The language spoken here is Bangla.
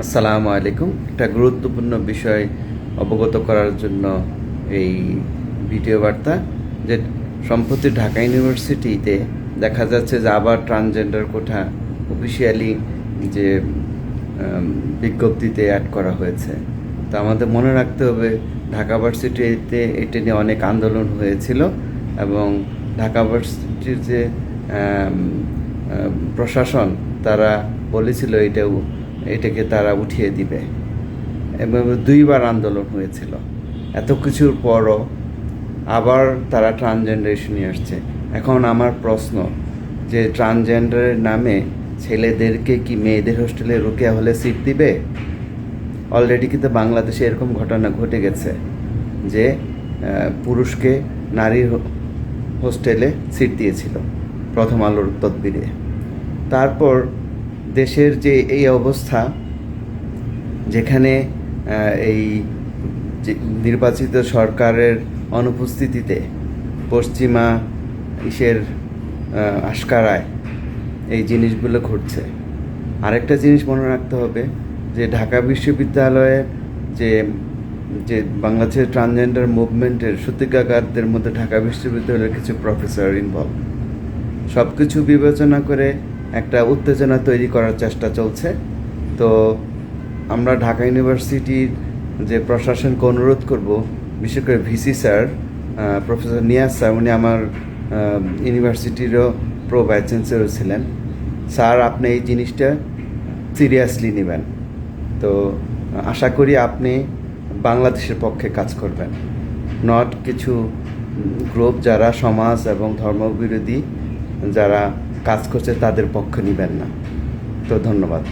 আসসালামু আলাইকুম। একটা গুরুত্বপূর্ণ বিষয় অবগত করার জন্য এই ভিডিও বার্তা যে সম্প্রতি ঢাকা ইউনিভার্সিটিতে দেখা যাচ্ছে যে আবার ট্রান্সজেন্ডার কোঠা অফিসিয়ালি যে বিজ্ঞপ্তিতে অ্যাড করা হয়েছে। তো আমাদের মনে রাখতে হবে, ঢাকা ভার্সিটিতে এটা নিয়ে অনেক আন্দোলন হয়েছিল এবং ঢাকা ভার্সিটির যে প্রশাসন তারা বলেছিল এটাও এটাকে তারা উঠিয়ে দিবে। এবং দুইবার আন্দোলন হয়েছিল। এত কিছুর পরও আবার তারা ট্রান্সজেন্ডারেশন নিয়ে আসছে। এখন আমার প্রশ্ন, যে ট্রান্সজেন্ডারের নামে ছেলেদেরকে কি মেয়েদের হোস্টেলে রুকিয়া হলে সিট দিবে? অলরেডি কিন্তু বাংলাদেশে এরকম ঘটনা ঘটে গেছে যে পুরুষকে নারীর হোস্টেলে সিট দিয়েছিল প্রথম আলোর তদবিরে। তারপর দেশের যে এই অবস্থা, যেখানে এই নির্বাচিত সরকারের অনুপস্থিতিতে পশ্চিমা ইসের আশকারায় এই জিনিসগুলো ঘটছে। আরেকটা জিনিস মনে রাখতে হবে, যে ঢাকা বিশ্ববিদ্যালয়ে যে যে বাংলাদেশের ট্রান্সজেন্ডার মুভমেন্টের সত্যিকারদের মধ্যে ঢাকা বিশ্ববিদ্যালয়ের কিছু প্রফেসর ইনভলভ সব কিছু বিবেচনা করে একটা উত্তেজনা তৈরি করার চেষ্টা চলছে। তো আমরা ঢাকা ইউনিভার্সিটির যে প্রশাসনকে অনুরোধ করব, বিশেষ করে VC sir professor Niaz sir, উনি আমার ইউনিভার্সিটিরও প্রো ভাইস চ্যান্সেলর ছিলেন। স্যার, আপনি এই জিনিসটা সিরিয়াসলি নেবেন। তো আশা করি আপনি বাংলাদেশের পক্ষে কাজ করবেন। নট কিছু গ্রুপ যারা সমাজ এবং ধর্মবিরোধী, যারা কাজ করছে তাদের পক্ষ নেবেন না। তো ধন্যবাদ।